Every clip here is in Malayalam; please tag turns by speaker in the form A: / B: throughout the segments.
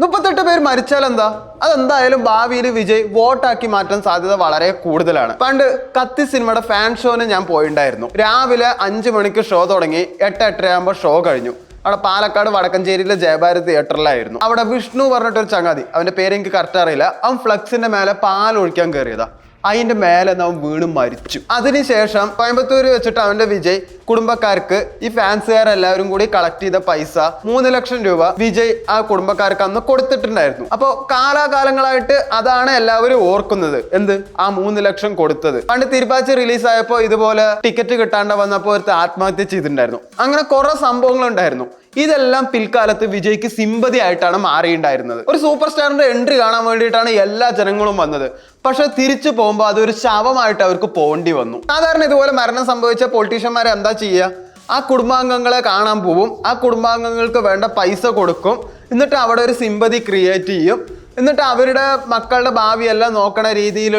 A: മുപ്പത്തെട്ട് പേര് മരിച്ചാൽ എന്താ അതെന്തായാലും ഭാവിയിൽ വിജയ് വോട്ടാക്കി മാറ്റാൻ സാധ്യത വളരെ കൂടുതലാണ്. പണ്ട് കത്തി സിനിമയുടെ ഫാൻ ഷോന് ഞാൻ പോയിണ്ടായിരുന്നു. രാവിലെ അഞ്ച് മണിക്ക് ഷോ തുടങ്ങി എട്ട് എട്ടരയാകുമ്പോൾ ഷോ കഴിഞ്ഞു. അവിടെ പാലക്കാട് വടക്കഞ്ചേരിയിലെ ജയഭാരത് തിയേറ്ററിലായിരുന്നു. അവിടെ വിഷ്ണു പറഞ്ഞിട്ടൊരു ചങ്ങാതി അവന്റെ പേര് എനിക്ക് കറക്റ്റ് അറിയില്ല. അവൻ ഫ്ലക്സിന്റെ മേലെ പാൽ ഒഴിക്കാൻ കയറിയതാ അതിന്റെ മേലെ അവൻ വീണ് മരിച്ചു. അതിനുശേഷം കോയമ്പത്തൂർ വെച്ചിട്ട് അവന്റെ വിജയ് കുടുംബക്കാർക്ക് ഈ ഫാൻസുകാരെല്ലാവരും കൂടി കളക്ട് ചെയ്ത പൈസ മൂന്ന് ലക്ഷം രൂപ വിജയ് ആ കുടുംബക്കാർക്ക് അന്ന് കൊടുത്തിട്ടുണ്ടായിരുന്നു. അപ്പോൾ കാലാകാലങ്ങളായിട്ട് അതാണ് എല്ലാവരും ഓർക്കുന്നത്. എന്ത്? ആ മൂന്ന് ലക്ഷം കൊടുത്തത്. പണ്ട് തിരുപ്പാച്ചി റിലീസ് ആയപ്പോൾ ഇതുപോലെ ടിക്കറ്റ് കിട്ടാണ്ട് വന്നപ്പോൾ ഒരു ആത്മഹത്യ ചെയ്തിട്ടുണ്ടായിരുന്നു. അങ്ങനെ കുറെ സംഭവങ്ങൾ ഉണ്ടായിരുന്നു ഇതെല്ലാം പിൽക്കാലത്ത് വിജയ്ക്ക് സിമ്പതി ആയിട്ടാണ് മാറിയിട്ടുണ്ടായിരുന്നത്. ഒരു സൂപ്പർ സ്റ്റാറിന്റെ എൻട്രി കാണാൻ വേണ്ടിയിട്ടാണ് എല്ലാ ജനങ്ങളും വന്നത്. പക്ഷെ തിരിച്ചു പോകുമ്പോൾ അതൊരു ശവമായിട്ട് അവർക്ക് പോകേണ്ടി വന്നു. സാധാരണ ഇതുപോലെ മരണം സംഭവിച്ച പൊളിറ്റീഷ്യന്മാരെ എന്താ ചെയ്യുക ആ കുടുംബാംഗങ്ങളെ കാണാൻ പോവും. ആ കുടുംബാംഗങ്ങൾക്ക് വേണ്ട പൈസ കൊടുക്കും. എന്നിട്ട് അവിടെ ഒരു സിമ്പതി ക്രിയേറ്റ് ചെയ്യും. എന്നിട്ട് അവരുടെ മക്കളുടെ ഭാവിയെല്ലാം നോക്കണ രീതിയിൽ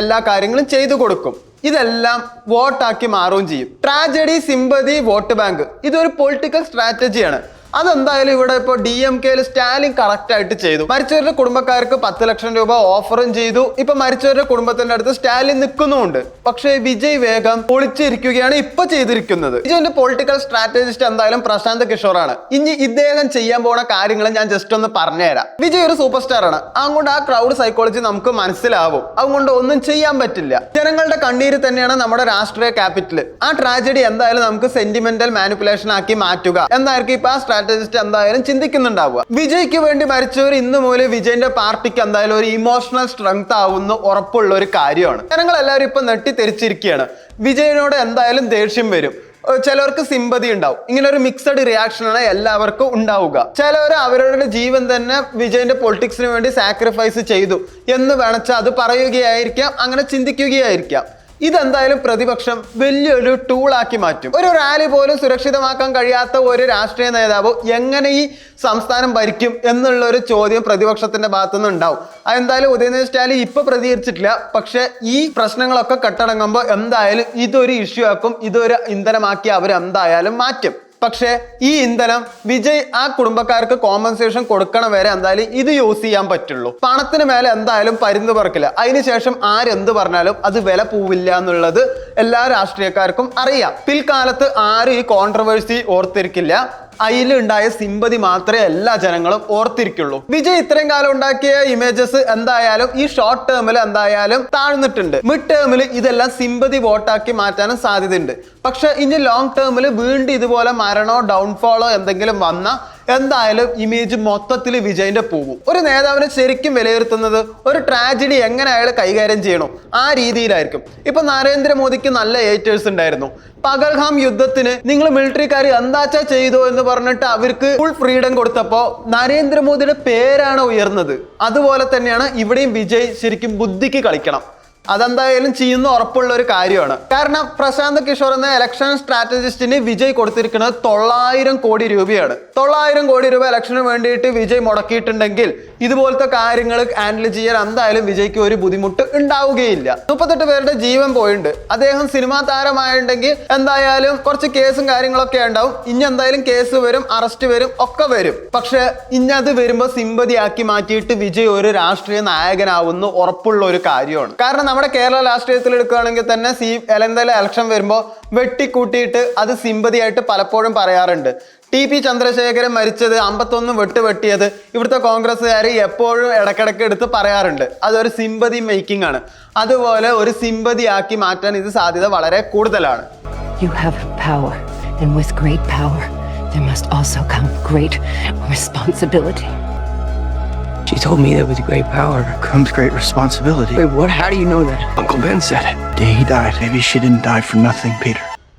A: എല്ലാ കാര്യങ്ങളും ചെയ്തു കൊടുക്കും. ഇതെല്ലാം വോട്ടാക്കി മാറുകയും ചെയ്യും. ട്രാജഡി സിമ്പതി വോട്ട് ബാങ്ക് ഇതൊരു പൊളിറ്റിക്കൽ സ്ട്രാറ്റജിയാണ് അതെന്തായാലും ഇവിടെ ഇപ്പോൾ ഡി എം കെയിൽ സ്റ്റാലിൻ കറക്റ്റ് ആയിട്ട് ചെയ്തു. മരിച്ചവരുടെ കുടുംബക്കാർക്ക് പത്ത് ലക്ഷം രൂപ ഓഫറും ചെയ്തു. ഇപ്പൊ മരിച്ചവരുടെ കുടുംബത്തിന്റെ അടുത്ത് സ്റ്റാലിൻ നിൽക്കുന്നുമുണ്ട്. പക്ഷേ വിജയ് വേഗം പൊളിച്ചിരിക്കുകയാണ് ഇപ്പൊ ചെയ്തിരിക്കുന്നത്. വിജയന്റെ പൊളിറ്റിക്കൽ സ്ട്രാറ്റജിസ്റ്റ് എന്തായാലും പ്രശാന്ത് കിഷോറാണ്. ഇനി ഇദ്ദേഹം ചെയ്യാൻ പോണ കാര്യങ്ങൾ ഞാൻ ജസ്റ്റ് ഒന്ന് പറഞ്ഞുതരാം. വിജയ് ഒരു സൂപ്പർ സ്റ്റാർ ആണ്. അതുകൊണ്ട് ആ ക്രൗഡ് സൈക്കോളജി നമുക്ക് മനസ്സിലാവും. അതുകൊണ്ട് ഒന്നും ചെയ്യാൻ പറ്റില്ല. ജനങ്ങളുടെ കണ്ണീര് തന്നെയാണ് നമ്മുടെ രാഷ്ട്രീയ ക്യാപിറ്റൽ ആ ട്രാജഡി എന്തായാലും നമുക്ക് സെന്റിമെന്റൽ മാനിപ്പുലേഷൻ ആക്കി മാറ്റുക. എന്നായിരിക്കും ഇപ്പൊ ആ സ്ട്രാറ്റജിസ്റ്റ് എന്തായാലും ചിന്തിക്കുന്നുണ്ടാവുക. വിജയ്ക്ക് വേണ്ടി മരിച്ചവർ ഇന്ന് മുതൽ വിജയന്റെ പാർട്ടിക്ക് എന്തായാലും ഒരു ഇമോഷണൽ സ്ട്രെങ്ത് ആവുന്ന ഉറപ്പുള്ള ഒരു കാര്യമാണ്. ജനങ്ങൾ എല്ലാവരും ഇപ്പൊ നെട്ടിത്തെരിച്ചിരിക്കുകയാണ് വിജയനോട് എന്തായാലും ദേഷ്യം വരും. ചിലർക്ക് സിമ്പതി ഉണ്ടാവും. ഇങ്ങനെ ഒരു മിക്സഡ് റിയാക്ഷൻ ആണ് എല്ലാവർക്കും ഉണ്ടാവുക. ചിലവർ അവരുടെ ജീവൻ തന്നെ വിജയന്റെ പൊളിറ്റിക്സിന് വേണ്ടി സാക്രിഫൈസ് ചെയ്തു എന്ന് വേണച്ചാൽ അത് പറയുകയായിരിക്കാം അങ്ങനെ ചിന്തിക്കുകയായിരിക്കാം. ഇതെന്തായാലും പ്രതിപക്ഷം വലിയൊരു ടൂളാക്കി മാറ്റും. ഒരു റാലി പോലും സുരക്ഷിതമാക്കാൻ കഴിയാത്ത ഒരു രാഷ്ട്രീയ നേതാവ് എങ്ങനെ ഈ സംസ്ഥാനം ഭരിക്കും എന്നുള്ള ഒരു ചോദ്യം പ്രതിപക്ഷത്തിന്റെ ഭാഗത്തുനിന്ന് ഉണ്ടാവും. അതെന്തായാലും ഉദയനിധി സ്റ്റാലിൻ ഇപ്പൊ പ്രതികരിച്ചിട്ടില്ല. പക്ഷെ ഈ പ്രശ്നങ്ങളൊക്കെ കെട്ടടങ്ങുമ്പോൾ എന്തായാലും ഇതൊരു ഇഷ്യൂ ആക്കും ഇതൊരു ഇന്ധനമാക്കി അവർ എന്തായാലും മാറ്റും. പക്ഷേ ഈ ഇന്ധനം വിജയ് ആ കുടുംബക്കാർക്ക് കോമ്പൻസേഷൻ കൊടുക്കണം വരെ എന്തായാലും ഇത് യൂസ് ചെയ്യാൻ പറ്റുള്ളൂ. പണത്തിന് മേലെ എന്തായാലും പരുന്ന് പറക്കില്ല. അതിനുശേഷം ആരെന്ത് പറഞ്ഞാലും അത് വില പോവില്ല എന്നുള്ളത് എല്ലാ രാഷ്ട്രീയക്കാർക്കും അറിയാം. പിൽക്കാലത്ത് ആരും ഈ കോൺട്രവേഴ്സി ഓർത്തിരിക്കില്ല. അതിലുണ്ടായ സിമ്പതി മാത്രമേ എല്ലാ ജനങ്ങളും ഓർത്തിരിക്കുള്ളൂ. വിജയ് ഇത്രയും കാലം ഉണ്ടാക്കിയ ഇമേജസ് എന്തായാലും ഈ ഷോർട്ട് ടേമിൽ എന്തായാലും താഴ്ന്നിട്ടുണ്ട്. മിഡ് ടേമിൽ ഇതെല്ലാം സിമ്പതി വോട്ടാക്കി മാറ്റാനും സാധ്യതയുണ്ട്. പക്ഷെ ഇനി ലോങ് ടേമിൽ വീണ്ടും ഇതുപോലെ മരണോ ഡൗൺഫോളോ എന്തെങ്കിലും വന്ന എന്തായാലും ഇമേജ് മൊത്തത്തിൽ വിജയന്റെ പോകും ഒരു നേതാവിനെ ശരിക്കും വിലയിരുത്തുന്നത് ഒരു ട്രാജഡി എങ്ങനെ അയാൾ കൈകാര്യം ചെയ്യണം ആ രീതിയിലായിരിക്കും. ഇപ്പൊ നരേന്ദ്രമോദിക്ക് നല്ല ഏറ്റേഴ്സ് ഉണ്ടായിരുന്നു. പകൽഹാം യുദ്ധത്തിന് നിങ്ങൾ മിലിറ്ററിക്കാർ എന്താച്ചാ ചെയ്തോ എന്ന് പറഞ്ഞിട്ട് അവർക്ക് ഫുൾ ഫ്രീഡം കൊടുത്തപ്പോ നരേന്ദ്രമോദിയുടെ പേരാണ് ഉയർന്നത്. അതുപോലെ തന്നെയാണ് ഇവിടെയും വിജയ് ശരിക്കും ബുദ്ധിക്ക് കളിക്കണം. അതെന്തായാലും ചെയ്യുന്ന ഉറപ്പുള്ള ഒരു കാര്യമാണ്. കാരണം പ്രശാന്ത് കിഷോർ എന്ന ഇലക്ഷൻ സ്ട്രാറ്റജിസ്റ്റിന് വിജയ് കൊടുത്തിരിക്കുന്നത് തൊള്ളായിരം കോടി രൂപയാണ്. തൊള്ളായിരം കോടി രൂപ ഇലക്ഷന് വേണ്ടിയിട്ട് വിജയ് മുടക്കിയിട്ടുണ്ടെങ്കിൽ ഇതുപോലത്തെ കാര്യങ്ങൾ ഹാൻഡിൽ ചെയ്യാൻ എന്തായാലും വിജയ്ക്ക് ഒരു ബുദ്ധിമുട്ട് ഉണ്ടാവുകയില്ല. മുപ്പത്തെട്ട് പേരുടെ ജീവൻ പോയിണ്ട്. അദ്ദേഹം സിനിമാ താരമായിട്ടുണ്ടെങ്കിൽ എന്തായാലും കുറച്ച് കേസും കാര്യങ്ങളൊക്കെ ഉണ്ടാവും. ഇനി എന്തായാലും കേസ് വരും അറസ്റ്റ് വരും ഒക്കെ വരും. പക്ഷെ ഇനി അത് വരുമ്പോൾ സിമ്പതിയാക്കി മാറ്റിയിട്ട് വിജയ് ഒരു രാഷ്ട്രീയ നായകനാവുന്ന ഉറപ്പുള്ള ഒരു കാര്യമാണ്. കാരണം നമ്മുടെ കേരള രാഷ്ട്രീയത്തിൽ എടുക്കുകയാണെങ്കിൽ തന്നെ സി എന്തായാലും ഇലക്ഷൻ വരുമ്പോ വെട്ടിക്കൂട്ടിയിട്ട് അത് സിമ്പതിയായിട്ട് പലപ്പോഴും പറയാറുണ്ട്. ടി പി ചന്ദ്രശേഖരൻ മരിച്ചത് അമ്പത്തൊന്ന് വെട്ട് വെട്ടിയത് ഇവിടുത്തെ കോൺഗ്രസ്സുകാർ എപ്പോഴും ഇടക്കിടക്ക് എടുത്ത് പറയാറുണ്ട് അതൊരു സിമ്പതി മേക്കിംഗ് ആണ് അതുപോലെ ഒരു സിമ്പതി ആക്കി മാറ്റാൻ ഇത് സാധ്യത വളരെ കൂടുതലാണ്
B: You have power, and with great power, there must also come great responsibility.
C: She told me that with great power
D: comes great responsibility.
C: Wait, what? How do you know that?
D: Uncle Ben said it. Day he died. Maybe she didn't die for nothing, Peter.